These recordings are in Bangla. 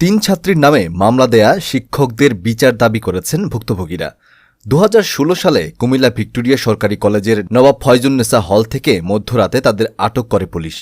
তিন ছাত্রীর নামে মামলা দেয়া শিক্ষকদের বিচার দাবি করেছেন ভুক্তভোগীরা। দু হাজার ষোলো সালে কুমিল্লা ভিক্টোরিয়া সরকারি কলেজের নবাব ফয়জুন্নেসা হল থেকে মধ্যরাতে তাদের আটক করে পুলিশ।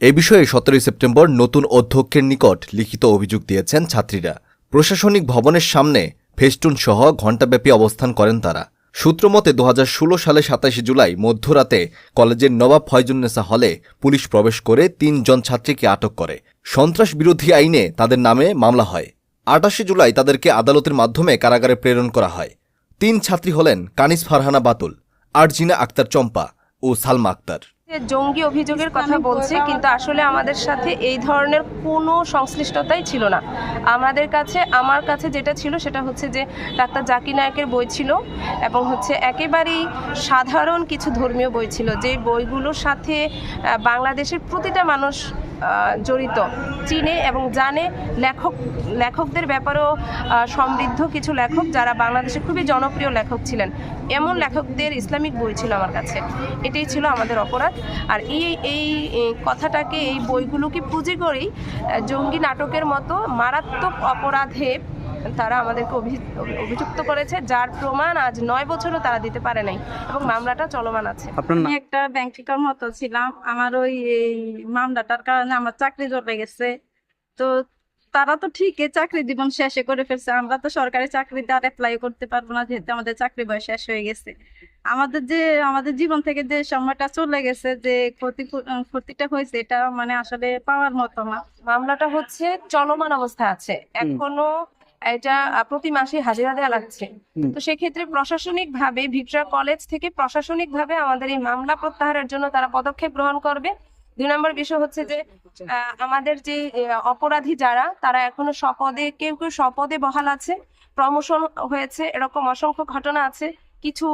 এ বিষয়ে সতেরোই সেপ্টেম্বর নতুন অধ্যক্ষের নিকট লিখিত অভিযোগ দিয়েছেন ছাত্রীরা। প্রশাসনিক ভবনের সামনে ফেস্টুন সহ ঘণ্টাব্যাপী অবস্থান করেন তারা। সূত্রমতে দু হাজার ষোলো সালে সাতাশে জুলাই মধ্যরাতে কলেজের নবাব ফয়জুন্নেসা হলে পুলিশ প্রবেশ করে তিনজন ছাত্রীকে আটক করে। সন্ত্রাস বিরোধী আইনে তাদের নামে মামলা হয়। আটাশে জুলাই তাদেরকে আদালতের মাধ্যমে কারাগারে প্রেরণ করা হয়। তিন ছাত্রী হলেন কানিস ফারহানা বাতুল, আরজিনা আক্তার চম্পা ও সালমা আক্তার। জঙ্গি অভিযোগের কথা বলছে কিন্তু আসলে আমাদের সাথে এই ধরনের কোনো সংশ্লিষ্টতাই ছিল না। আমাদের কাছে আমার কাছে যেটা ছিল সেটা হচ্ছে যে ডাক্তার জাকির নায়কের বই ছিল এবং হচ্ছে একেবারেই সাধারণ কিছু ধর্মীয় বই ছিল। যে বইগুলোর সাথে বাংলাদেশের প্রতিটা মানুষ জড়িত চিনে এবং জানে। লেখক লেখকদের ব্যাপারেও সমৃদ্ধ কিছু লেখক যারা বাংলাদেশে খুবই জনপ্রিয় লেখক ছিলেন। এমন লেখকদের ইসলামিক বই ছিল আমার কাছে। এটাই ছিল আমাদের অপরাধ। আর এই এই কথাটাকে এই বইগুলোকে পুঁজি করেই জঙ্গি নাটকের মতো মারাত্মক অপরাধে তারা আমাদেরকে অভি- অভিযুক্ত করেছে যার প্রমাণ আজ নয় বছরও তারা দিতে পারে নাই এবং মামলাটা চলমান আছে। আমি একটা ব্যাংক কর্মরত ছিলাম আমার ওই এই মামলাটার কারণে আমার চাকরি চলে গেছে। তো তারা তো ঠিকই চাকরি জীবন শেষে করে ফেলছে। আমরা তো সরকারি চাকরিতে আর অ্যাপ্লাই করতে পারব না যেহেতু আমাদের চাকরি বয়স শেষ হয়ে গেছে। আমাদের যে আমাদের জীবন থেকে যে সময়টা চলে গেছে যে ক্ষতি ক্ষতিটা হয়েছে এটা মানে আসলে পাওয়ার মতো না। মামলাটা হচ্ছে চলমান অবস্থায় আছে। এখনও এটা প্রতি মাসে হাজিরা দেওয়া লাগছে। তো সেক্ষেত্রে প্রশাসনিক ভাবে ভিক্টোরিয়া কলেজ থেকে প্রশাসনিক ভাবে আমাদের এই মামলা প্রত্যাহারের জন্য তারা পদক্ষেপ গ্রহণ করবে। দুই নম্বর বিষয় হচ্ছে যে আমাদের যে অপরাধী যারা তারা এখনও স্বপদে কেউ কেউ স্বপদে বহাল আছে প্রমোশন হয়েছে এরকম অসংখ্য ঘটনা আছে কিছু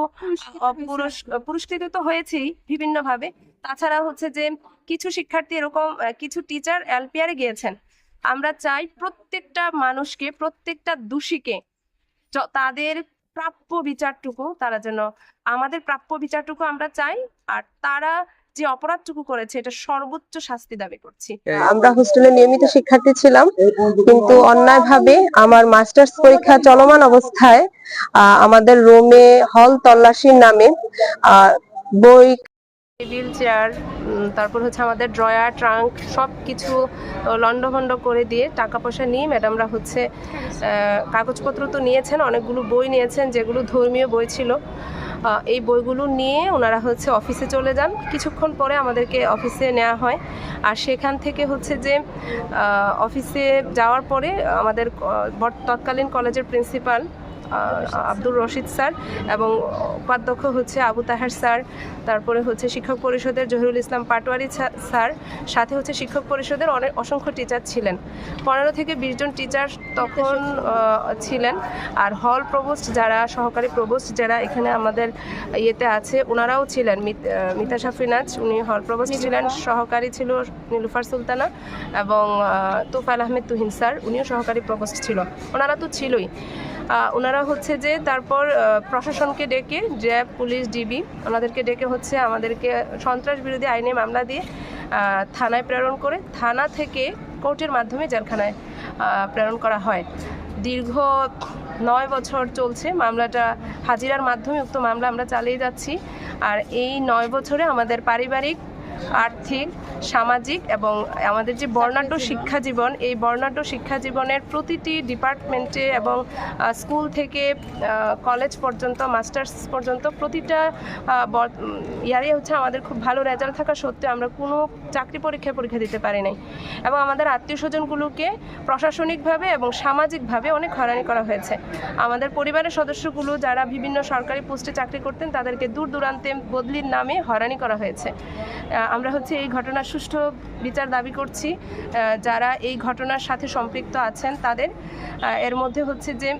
পুরস্কৃত তো হয়েছেই বিভিন্ন ভাবে তাছাড়া হচ্ছে যে কিছু শিক্ষার্থী এরকম কিছু টিচার এলপিআরে গিয়েছেন। আমরা চাই প্রত্যেকটা মানুষকে প্রত্যেকটা দোষীকে তাদের প্রাপ্য বিচারটুকু তারা যেন আমাদের প্রাপ্য বিচারটুকু আমরা চাই আর তারা যে অপরাধটুকু করেছে এটা সর্বোচ্চ শাস্তি দাবি করছি। আমরা হোস্টেলে নিয়মিত শিক্ষার্থী ছিলাম কিন্তু অন্যায়ভাবে আমার মাস্টার্স পরীক্ষা চলমান অবস্থায় আহ, আমাদের রুমে হল তল্লাশির নামে বই টেবিল চেয়ার তারপর হচ্ছে আমাদের ড্রয়ার ট্রাঙ্ক সব কিছু লন্ডভন্ড করে দিয়ে টাকা পয়সা নিয়ে ম্যাডামরা হচ্ছে আহ, কাগজপত্র তো নিয়েছেন অনেকগুলো বই নিয়েছেন যেগুলো ধর্মীয় বই ছিল। এই বইগুলো নিয়ে ওনারা হচ্ছে অফিসে চলে যান। কিছুক্ষণ পরে আমাদেরকে অফিসে নেওয়া হয়। আর সেখান থেকে হচ্ছে যে অফিসে যাওয়ার পরে আমাদের তৎকালীন কলেজের প্রিন্সিপাল আব্দুর রশিদ স্যার এবং উপাধ্যক্ষ হচ্ছে আবু তাহার স্যার তারপরে হচ্ছে শিক্ষক পরিষদের জহিরুল ইসলাম পাটোয়ারি স্যার সাথে হচ্ছে শিক্ষক পরিষদের অনেক অসংখ্য টিচার ছিলেন। পনেরো থেকে বিশ জন টিচার তখন ছিলেন আর হল প্রবোস্ট যারা সহকারী প্রবোস্ট যারা এখানে আমাদের ইয়েতে আছে ওনারাও ছিলেন। মিত- শাফিনাজ উনি হল প্রবোস্ট ছিলেন সহকারী ছিল নীলুফার সুলতানা এবং তোফাল আহমেদ তুহিন স্যার উনিও সহকারী প্রবোস্ট ছিল। ওনারা তো ছিলই। ওনারা হচ্ছে যে তারপর প্রশাসনকে ডেকে, র্যাব, পুলিশ, ডিবি ওনাদেরকে ডেকে হচ্ছে আমাদেরকে সন্ত্রাস বিরোধী আইনে মামলা দিয়ে থানায় প্রেরণ করে, থানা থেকে কোর্টের মাধ্যমে জেলখানায় প্রেরণ করা হয়। দীর্ঘ নয় বছর চলছে মামলাটা, হাজিরার মাধ্যমে উক্ত মামলা আমরা চালিয়ে যাচ্ছি। আর এই নয় বছরে আমাদের পারিবারিক আর্থিক সামাজিক এবং আমাদের যে বর্ণাঢ্য শিক্ষা জীবন এই বর্ণাঢ্য শিক্ষা জীবনের প্রতিটি ডিপার্টমেন্টে এবং স্কুল থেকে কলেজ পর্যন্ত মাস্টার্স পর্যন্ত প্রতিটা ইয়ারে হচ্ছে আমাদের খুব ভালো রেজাল্ট থাকা সত্ত্বেও আমরা কোনো চাকরি পরীক্ষায় পরীক্ষা দিতে পারি নাই। এবং আমাদের আত্মীয় স্বজনগুলোকে প্রশাসনিকভাবে এবং সামাজিকভাবে অনেক হয়রানি করা হয়েছে। আমাদের পরিবারের সদস্যগুলো যারা বিভিন্ন সরকারি পোস্টে চাকরি করতেন তাদেরকে দূর দূরান্তে বদলির নামে হয়রানি করা হয়েছে। আমরা হচ্ছে এই ঘটনার সুষ্ঠু বিচার দাবি করছি যারা এই ঘটনার সাথে সম্পৃক্ত আছেন তাদের এর মধ্যে হচ্ছে যে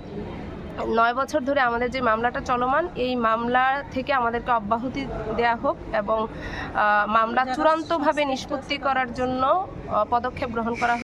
নয় বছর ধরে আমাদের যে মামলাটা চলমান এই মামলা থেকে আমাদেরকে অব্যাহতি দেয়া হোক এবং মামলা চূড়ান্তভাবে নিষ্পত্তি করার জন্য পদক্ষেপ গ্রহণ করা হোক।